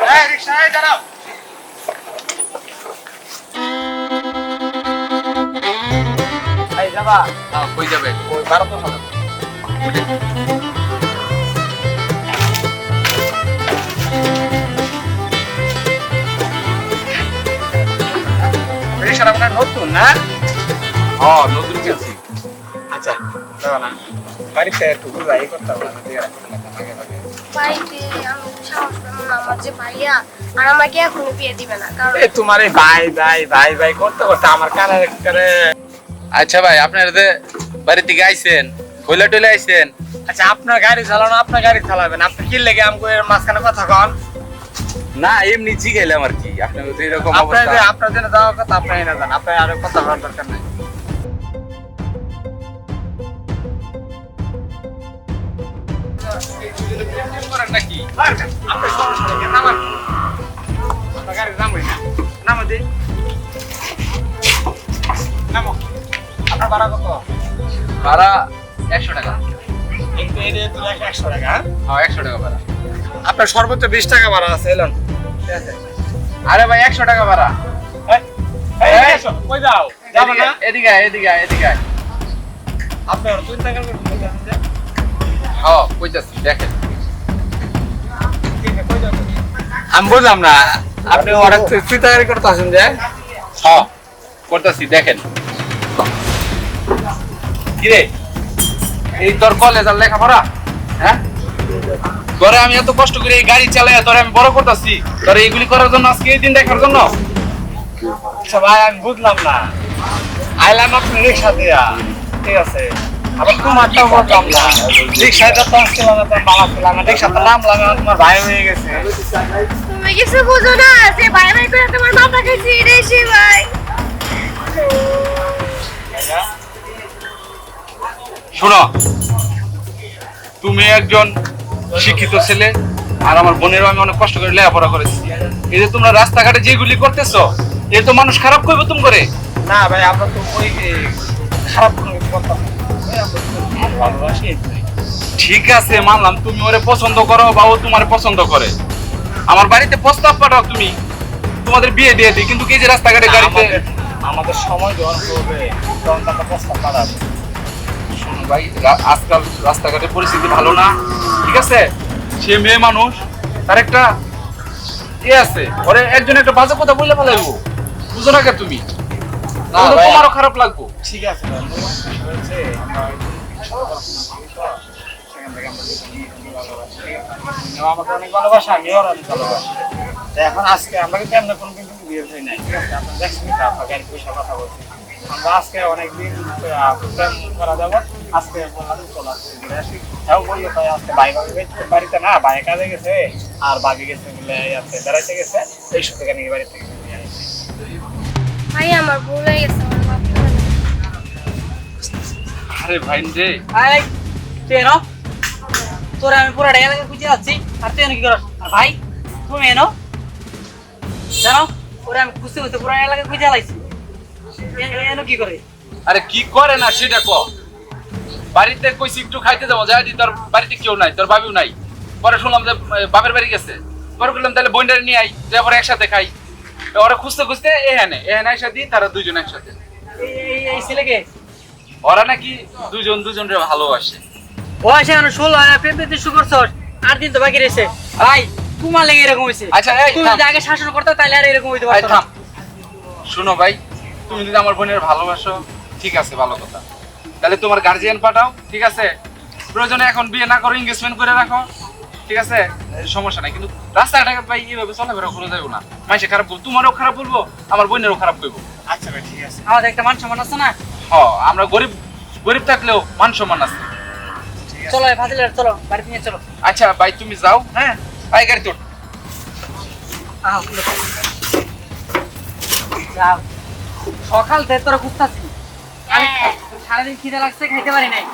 হ্যাঁ যাবে নতুন না হ্যাঁ নতুন কিনছি না বাড়িতে একটু বুঝাই করতে হবে বাড়িতে আমি সাহস পাবো না আমার যে ভাইয়া আর আমাকে এখনও বিয়ে দিবে না কারণ এ তোমার এই ভাই ভাই ভাই ভাই করতে করতে আমার কানে করে আচ্ছা ভাই আপনারা যে বাড়ি থেকে আইছেন কইলা টইলা আইছেন। আচ্ছা আপনার গাড়ি চালানো আপনার গাড়ি চালাবেন। আপনি কি লেগে আমাকে এর মাঝখানে কথা কন? না এমনি জিগাইলাম আর কি। আপনার এরকম আপনার আপনার জন্য যাওয়ার কথা আপনি না জান আপনি আর কথা বলার দরকার নাই। ভাড়া কত ভাড়া একশো টাকা। তুই একশো হ্যাঁ? একশো টাকা ভাড়া। আপনার সর্বোচ্চ বিশ টাকা ভাড়া আছে এলেন। আরে ভাই একশো টাকা ভাড়া। কই যাও? যাব না। এদিকে আয়, এদিকে আয়, এদিকে আয়। আপনি দুই টাকা কইতাছি দেখেন। যাবেন? আমি বুঝলাম না আপনি অনেক চিন্তাগারি করতে আছেন যে? হ্যাঁ। করতেছি দেখেন। কিরে? এই তোর কলেজ আর লেখাপড়া? হ্যাঁ? তোরে আমি এত কষ্ট করে এই গাড়ি চালাই তোরে আমি বড় করতেছি। তোরে এইগুলি করার জন্য আজকে এই দিন দেখার জন্য? আচ্ছা ভাই আমি বুঝলাম না। আইলাম আপনি রিক্সা দিয়া। ঠিক আছে। তুমি শোনো, তুমি একজন শিক্ষিত ছেলে আর আমার বোনেরও আমি অনেক কষ্ট করে লেখাপড়া করেছি। এই যে তোমরা রাস্তাঘাটে যেগুলি করতেছো, এ তো মানুষ খারাপ করবে তুমি করে? না ভাই, আমরা তো ওই খারাপ করতাম ভালোবাসি ঠিক আছে মানলাম। তুমি ওরে পছন্দ করো বা ও তোমার পছন্দ করে। আমার বাড়িতে প্রস্তাব পাঠাও তুমি। তোমাদের বিয়ে দিয়ে দিই কিন্তু কি যে রাস্তাঘাটে গাড়িতে আমাদের- সময় যখন হবে তখন তাকে প্রস্তাব পাঠাবে শোনো ভাই আজকাল রাস্তাঘাটের পরিস্থিতি ভালো না। ঠিক আছে? সে মেয়ে মানুষ তার একটা ইয়ে আছে। ওরে একজন একটা বাজে কথা বললে ফেলাইবো বুঝো না কে তুমি। তোমারও খারাপ লাগবো। ঠিক আছে ভাই, আমার বিষয় হচ্ছে আমরা ওই সেখান থেকে আমরা দুজন নিয়ে নিয়ে ভালোবাসি, ঠিক আছে? ও আমাকে অনেক ভালোবাসে। আমিও অনেক ভালোবাসি এখন আজকে আমরা কিন্তু এমন কোনো কিন্তু বিয়ে হই নাই ঠিক আছে? আপনার দেখছেন তো আপনার গাড়ি পয়সা কথা বলছি আমরা আজকে অনেকদিন প্রেম করা যাব। আজকে বললাম চল আজকে ঘুরে আসি বলল তাই আজকে ভাই ভাবি বাড়িতে- বাড়িতে না ভাই কাজে গেছে আর ভাবি গেছে বেড়াইতে গেছে এই সুযোগে নাকি বাড়ি থেকে নিয়ে আসি ভাই আমার ভুল হয়ে গেছে আমার মাফ করে দাও। আরে ভাই রে। ভাই তুই এনো। তোরা আমি পুরো এলাকা খুঁজে যাচ্ছি। আর তুই এনো কি করস? আর ভাই তুমি এনো। জানো ওরা আমি খুঁজতে খুঁজতে পুরো এলাকা খুঁজে লাইছি এনো কি করে? আরে কি করে না সেটা ক? বাড়িতে কইছি একটু খাইতে যাব যাই দি তোর বাড়িতে কেউ নাই তোর বাবিও নাই। পরে শুনলাম যে বাপের বাড়ি গেছে। পরে বললাম তাহলে বইন্ডারে নিয়ে আই তারপরে একসাথে খাই। ওরা খুঁজতে খুঁজতে এখানে এখানে একসাথে দিই তারা দুজন একসাথে। এই এই- এই ছেলেকে? ওরা নাকি দুজন দুজনরে ভালোবাসে। ও আসে এখন ষোলো প্রেম পেতে শুরু করছস আট দিন তো বাকি রয়েছে। ভাই। তোমার লেগে এরকম হয়েছে। আচ্ছা, তুমি যদি আগে শাসন করতে তাহলে আর এরকম হইতে পারতো না। শুনো ভাই তুমি যদি আমার বোনের ভালোবাসো ঠিক আছে ভালো কথা। তাহলে তোমার গার্জিয়ান পাঠাও ঠিক আছে? প্রয়োজনে এখন বিয়ে না করো এঙ্গেজমেন্ট করে রাখো। ঠিক আছে? সমস্যা নাই কিন্তু রাস্তাঘাটে ভাই এইভাবে চলাফেরা করে যাব না। মাইসে খারাপ বলব তোমারও খারাপ বলব আমার বোনেরও খারাপ করব আচ্ছা ভাই ঠিক আছে। আমাদের একটা মান সম্মান আছে না? হ আমরা গরিব গরিব থাকলেও মান সম্মান আছে। চলো ফাজিল চলো বাড়িতে নিয়ে চলো। আচ্ছা ভাই তুমি যাও হ্যাঁ? আই গাড়ি তোর সকাল থেকে তোরা খুঁজতাছি আমি সারাদিন খিদে লাগছে খাইতে পারি নাই।